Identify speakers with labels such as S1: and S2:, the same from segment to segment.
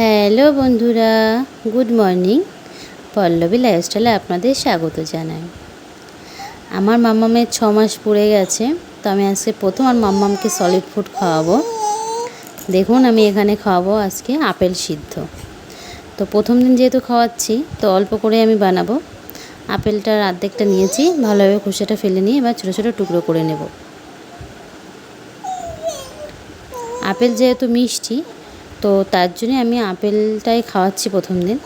S1: Hello বন্ধুরা, good morning. Pallavi লাইফস্টাইলে আপনাদের স্বাগত জানাই। আমার মাম্মামের ছ মাস পড়ে গেছে, তো আমি আজকে প্রথম আর মাম্মামকে সলিড ফুড খাওয়াবো। দেখুন আমি এখানে খাওয়াবো আজকে আপেল সিদ্ধ। তো প্রথম দিন যেহেতু খাওয়াচ্ছি, তো অল্প করে আমি বানাবো। আপেলটার অর্ধেকটা নিয়েছি, ভালোভাবে খোসাটা ফেলে নিয়ে এবার ছোটো ছোটো টুকরো করে নেব। আপেল যেহেতু মিষ্টি তো তার জন্যে আমি আপেলটাই খাওয়াচ্ছি প্রথম দিন।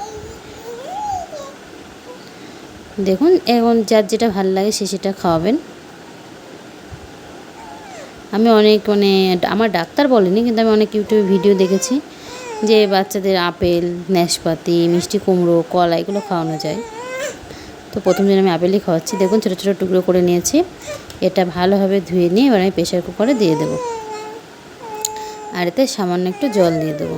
S1: দেখুন, এখন যার যেটা ভালো লাগে সে সেটা খাওয়াবেন। আমি অনেক মানে আমার ডাক্তার বলেনি, কিন্তু আমি অনেক ইউটিউবে ভিডিও দেখেছি যে বাচ্চাদের আপেল, নাশপাতি, মিষ্টি কুমড়ো, কলা এগুলো খাওয়ানো যায়। তো প্রথম দিন আমি আপেলই খাওয়াচ্ছি। দেখুন, ছোটো ছোটো টুকরো করে নিয়েছি। এটা ভালোভাবে ধুয়ে নিয়ে এবার আমি প্রেশার কুকারে দিয়ে দেবো। আর এতে সামান্য একটু জল দিয়ে দেবো।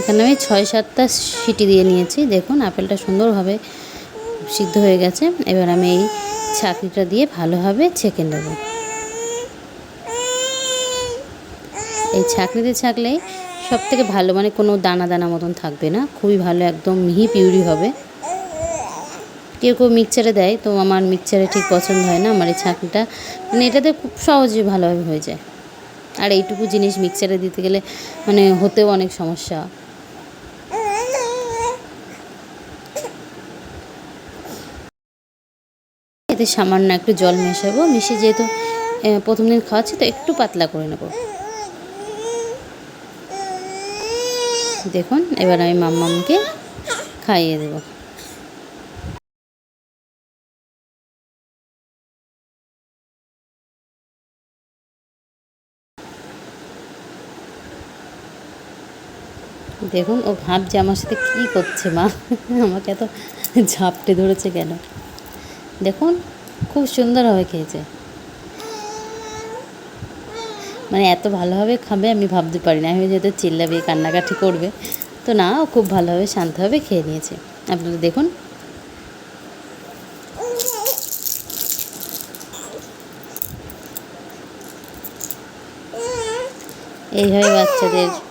S1: এখানে আমি ছয় সাতটা সিটি দিয়ে নিয়েছি। দেখুন, আপেলটা সুন্দরভাবে সিদ্ধ হয়ে গেছে। এবার আমি এই ছাঁকনিটা দিয়ে ভালোভাবে ছেঁকে নেব। এই ছাঁকনিতে ছাঁকলেই সব থেকে ভালো মানে কোনো দানা দানা মতন থাকবে না। খুবই ভালো, একদম মিহি পিউরি হবে। কেউ কেউ মিক্সচারে দেয়, তো আমার মিক্সারে ঠিক পছন্দ হয় না, আমার এই ছাঁকনিটা। মানে এটাতে খুব সহজে ভালোভাবে হয়ে যায়। আর এইটুকু জিনিস মিক্সারে দিতে গেলে মানে হতেও অনেক সমস্যা। এতে সামান্য একটু জল মেশাবো, মিশিয়ে যেহেতু প্রথম দিন খাওয়াচ্ছি, তো একটু পাতলা করে নেব। দেখুন, এবার আমি মাম্মামকে খাইয়ে দেবো। দেখুন, ও ভাবছে আমার সাথে কী করছে মা। আমাকে এত ঝাপটে ধরেছে কেন? দেখুন, খুব সুন্দরভাবে খেয়েছে। মানে এত ভালোভাবে খাবে আমি ভাবতে পারি না আমি যেহেতু চিল্লাবে, কান্নাকাটি করবে, তো না, ও খুব ভালোভাবে শান্তভাবে খেয়ে নিয়েছে। আপনারা দেখুন। এইভাবে বাচ্চাদের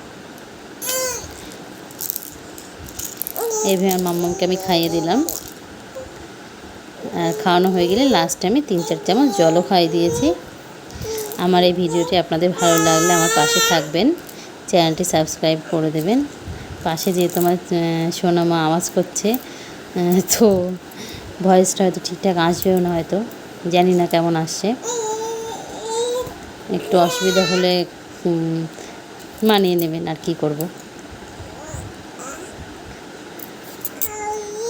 S1: এইভাবে আমার মাম্মামকে আমি খাইয়ে দিলাম। আর খাওয়ানো হয়ে গেলে লাস্টে আমি তিন চার চামচ জলও খাইয়ে দিয়েছি। আমার এই ভিডিওটি আপনাদের ভালো লাগলে আমার পাশে থাকবেন। চ্যানেলটি সাবস্ক্রাইব করে দেবেন। পাশে যেহেতু আমার সোনামা আওয়াজ করছে তো ভয়েসটা হয়তো ঠিকঠাক আসবেও না হয়তো। জানি না কেমন আসছে। একটু অসুবিধা হলে মানিয়ে নেবেন আর কি করব।